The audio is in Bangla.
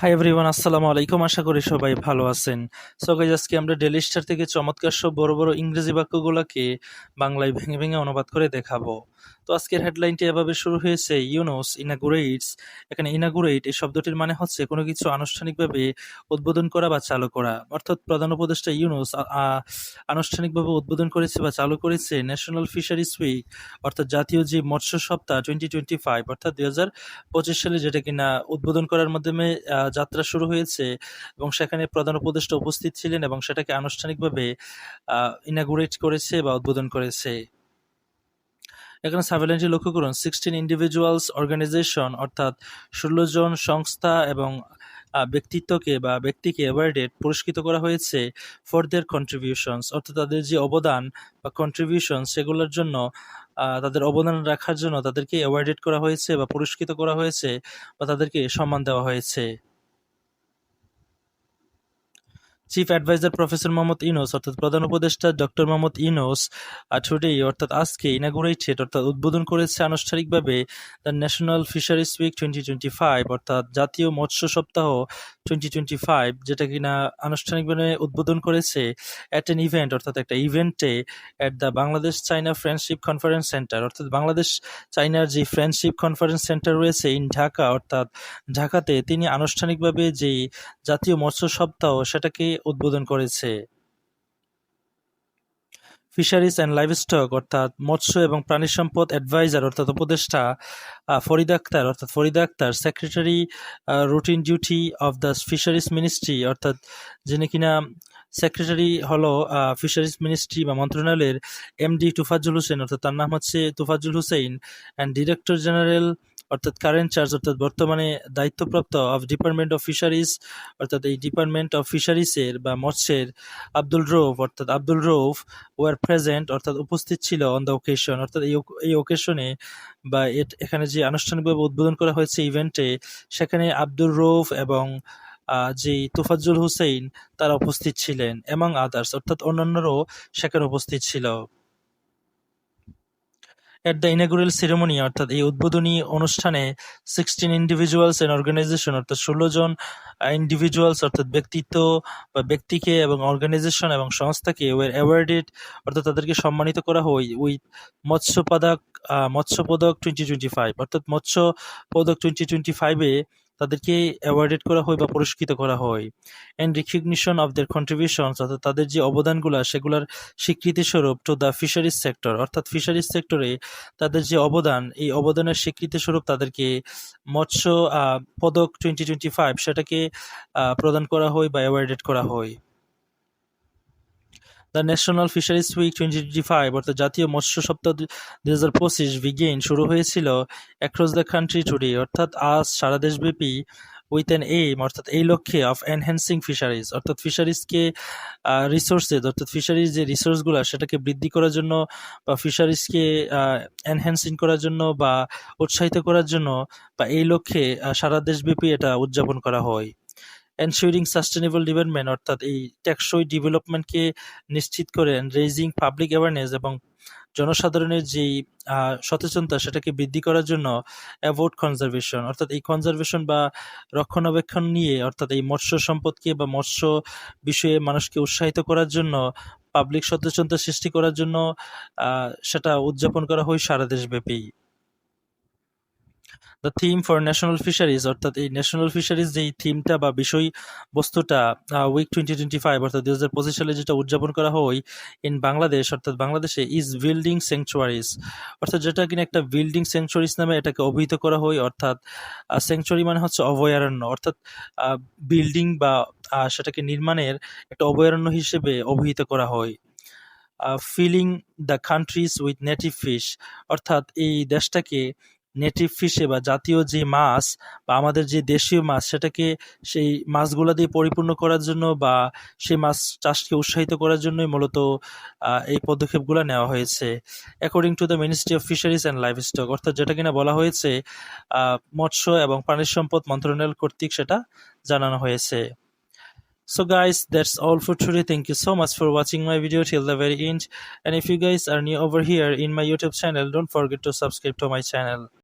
হাই এভরিওয়ান আসসালামু আলাইকুম। আশা করি সবাই ভালো আছেন। সো গাইজ আজকে আমরা ডেলি স্টার থেকে চমৎকার সব বড় বড় ইংরেজি বাক্যগুলোকে বাংলায় ভেঙে ভেঙে অনুবাদ করে দেখাবো। তো আজকের হেডলাইনটি এভাবে শুরু হয়েছে ইউনোস ইনাগুরেটস এখানে ইনাগুরেট এই শব্দটির মানে হচ্ছে কোনো কিছু আনুষ্ঠানিকভাবে উদ্বোধন করা বা চালু করা। অর্থাৎ প্রধান উপদেষ্টা ইউনোস আনুষ্ঠানিকভাবে উদ্বোধন করেছে বা চালু করেছে ন্যাশনাল ফিশারিজ উইক অর্থাৎ জাতীয় যে মৎস্য সপ্তাহ টোয়েন্টি টোয়েন্টি ফাইভ অর্থাৎ দুই হাজার পঁচিশ সালে যেটা কিনা উদ্বোধন করার মাধ্যমে যাত্রা শুরু হয়েছে এবং সেখানে প্রধান উপদেষ্টা উপস্থিত ছিলেন এবং সেটাকে আনুষ্ঠানিকভাবে ইনাগুরেট করেছে বা উদ্বোধন করেছে। এখানে সার্ভেলেন্টটি লক্ষ্য করুন সিক্সটিন ইন্ডিভিজুয়ালস অর্গানাইজেশন অর্থাৎ ষোলো জন সংস্থা এবং ব্যক্তিত্বকে বা ব্যক্তিকে অ্যাওয়ার্ডেড পুরস্কৃত করা হয়েছে ফর দেয়ার কন্ট্রিবিউশনস অর্থাৎ তাদের যে অবদান বা কন্ট্রিবিউশন সেগুলোর জন্য তাদের অবদান রাখার জন্য তাদেরকে অ্যাওয়ার্ডেড করা হয়েছে বা পুরস্কৃত করা হয়েছে বা তাদেরকে সম্মান দেওয়া হয়েছে। Chief adviser professor Mohammad Yunus অর্থাৎ প্রধান উপদেষ্টা ডক্টর মোহাম্মদ ইনোস টুডে অর্থাৎ আজকে ইনাগুরেটেড অর্থাৎ উদ্বোধন করেছে আনুষ্ঠানিকভাবে the national fisheries week twenty twenty five অর্থাৎ জাতীয় মৎস্য সপ্তাহ টোয়েন্টি টোয়েন্টি ফাইভ যেটা কিনা আনুষ্ঠানিকভাবে উদ্বোধন করেছে অ্যাট এন ইভেন্ট অর্থাৎ একটা ইভেন্টে at the Bangladesh China friendship conference centre অর্থাৎ বাংলাদেশ চাইনার যে ফ্রেন্ডশিপ কনফারেন্স সেন্টার রয়েছে ইন ঢাকা, অর্থাৎ ঢাকাতে তিনি আনুষ্ঠানিকভাবে যে জাতীয় মৎস্য সপ্তাহ, সেটাকে উদ্বোধন করেছে। ফিশারিজ অ্যান্ড লাইভস্টক অর্থাৎ মৎস্য এবং প্রাণী সম্পদ অ্যাডভাইজার অর্থাৎ উপদেষ্টা ফরিদ আক্তার, অর্থাৎ Farid Akhtar secretary routine duty of the fisheries ministry অর্থাৎ যিনি কিনা সেক্রেটারি হলো ফিশারিজ মিনিস্ট্রি বা মন্ত্রণালয়ের এমডি তুফাজুল হোসেন, অর্থাৎ তার নাম হচ্ছে Tofazzal Hossain and director general অর্থাৎ কারেন্ট চার্জ অর্থাৎ বর্তমানে দায়িত্বপ্রাপ্ত অফ ডিপার্টমেন্ট অফ ফিশারিজ অর্থাৎ এই ডিপার্টমেন্ট অফ ফিশারিজের বা মৎস্যের আব্দুল রৌফ, অর্থাৎ আব্দুল রৌফ ওয়ার প্রেজেন্ট অর্থাৎ উপস্থিত ছিল অন দ্য ওকেশন অর্থাৎ এই এই ওকেশনে বা এখানে যে আনুষ্ঠানিকভাবে উদ্বোধন করা হয়েছে ইভেন্টে সেখানে আব্দুল রৌফ এবং যে তোফাজ্জুল হুসেইন, তারা উপস্থিত ছিলেন এবং আদার্স অর্থাৎ অন্যান্যরাও সেখানে উপস্থিত ছিল। এট দ্য ইনাগুরাল সেরেমনি অর্থাৎ এই উদ্বোধনী অনুষ্ঠানে সিক্সটিন ইন্ডিভিজুয়ালস অ্যান্ড অর্গানাইজেশন অর্থাৎ ষোলো জন ইন্ডিভিজুয়ালস অর্থাৎ ব্যক্তিত্ব বা ব্যক্তিকে এবং অর্গানাইজেশন এবং সংস্থাকে ওয়ের অ্যাওয়ার্ডেড অর্থাৎ তাদেরকে সম্মানিত করা হয় উইথ মৎস্য পদক মৎস্য পদক টোয়েন্টি টোয়েন্টি ফাইভ অর্থাৎ মৎস্য পদক টোয়েন্টি টোয়েন্টি ফাইভে তাদেরকে অ্যাওয়ার্ডেড করা হয় বা পুরস্কৃত করা হয়। And recognition of their contributions অর্থাৎ তাদের যে অবদানগুলো সেগুলোর স্বীকৃতিস্বরূপ টু দ্য ফিশারিজ সেক্টর অর্থাৎ ফিশারিজ সেক্টরে তাদের যে অবদান, এই অবদানের স্বীকৃতি স্বরূপ তাদেরকে মৎস্য পদক টোয়েন্টি টোয়েন্টি ফাইভ সেটাকে প্রদান করা হয় বা অ্যাওয়ার্ডেড করা হয়। The national fisheries week twenty twenty five অর্থাৎ জাতীয় মৎস্য সপ্তাহ দুই হাজার পঁচিশ বিগেইন শুরু হয়েছিল অ্যাক্রস দ্য কান্ট্রি টুডে অর্থাৎ আজ সারা দেশব্যাপী উইথ অ্যান এইম অর্থাৎ এই লক্ষ্যে অফ এনহ্যান্সিং ফিশারিজ অর্থাৎ ফিশারিজকে রিসোর্সেস অর্থাৎ ফিশারিজ যে রিসোর্সগুলো সেটাকে বৃদ্ধি করার জন্য বা ফিশারিজকে এনহ্যান্সিং করার জন্য বা উৎসাহিত করার জন্য বা এই লক্ষ্যে সারা দেশব্যাপী এটা উদযাপন করা হয়। এনশিওরিং সাস্টেনেবল ডেভেলপমেন্ট অর্থাৎ এই টেকসই ডেভেলপমেন্টকে নিশ্চিত করে রেজিং পাবলিক অ্যাওয়ারনেস এবং জনসাধারণের যেই সচেতনতা সেটাকে বৃদ্ধি করার জন্য অ্যাভোড কনজারভেশন অর্থাৎ এই কনজারভেশন বা রক্ষণাবেক্ষণ নিয়ে, অর্থাৎ এই মৎস্য সম্পদকে বা মৎস্য বিষয়ে মানুষকে উৎসাহিত করার জন্য পাবলিক সচেতনতা সৃষ্টি করার জন্য সেটা উদযাপন করা হয় সারা দেশব্যাপী। The theme for national fisheries অর্থাৎ এই ন্যাশনাল ফিশারিজ যেই থিমটা বা বিষয় বস্তুটা উইক টোয়েন্টি টোয়েন্টি ফাইভ অর্থাৎ দুই হাজার পঁচিশ সালে যেটা উদযাপন করা হয় ইন বাংলাদেশ অর্থাৎ বাংলাদেশে ইজ বিল্ডিং স্যাংচুয়ারিজ অর্থাৎ যেটা কিনা একটা বিল্ডিং স্যাংচুয়ারিজ নামে এটাকে অভিহিত করা হয়, অর্থাৎ স্যাংচুয়ারি মানে হচ্ছে অভয়ারণ্য। অর্থাৎ বিল্ডিং বা সেটাকে নির্মাণের একটা অভয়ারণ্য হিসেবে অভিহিত করা হয়। Filling the countries with native fish অর্থাৎ এই দেশটাকে নেটিভ ফিশে বা জাতীয় যে মাছ বা আমাদের যে দেশীয় মাছ সেটাকে সেই মাছগুলা দিয়ে পরিপূর্ণ করার জন্য বা সেই মাছ চাষকে উৎসাহিত করার জন্যই মূলত এই পদক্ষেপগুলো নেওয়া হয়েছে according to the ministry of fisheries and livestock অর্থাৎ যেটা কিনা বলা হয়েছে মৎস্য এবং প্রাণী সম্পদ মন্ত্রণালয় কর্তৃক সেটা জানানো হয়েছে So guys, that's all for today. Thank you so much for watching my video till the very end. And if you guys are new over here in my YouTube channel, don't forget to subscribe to my channel.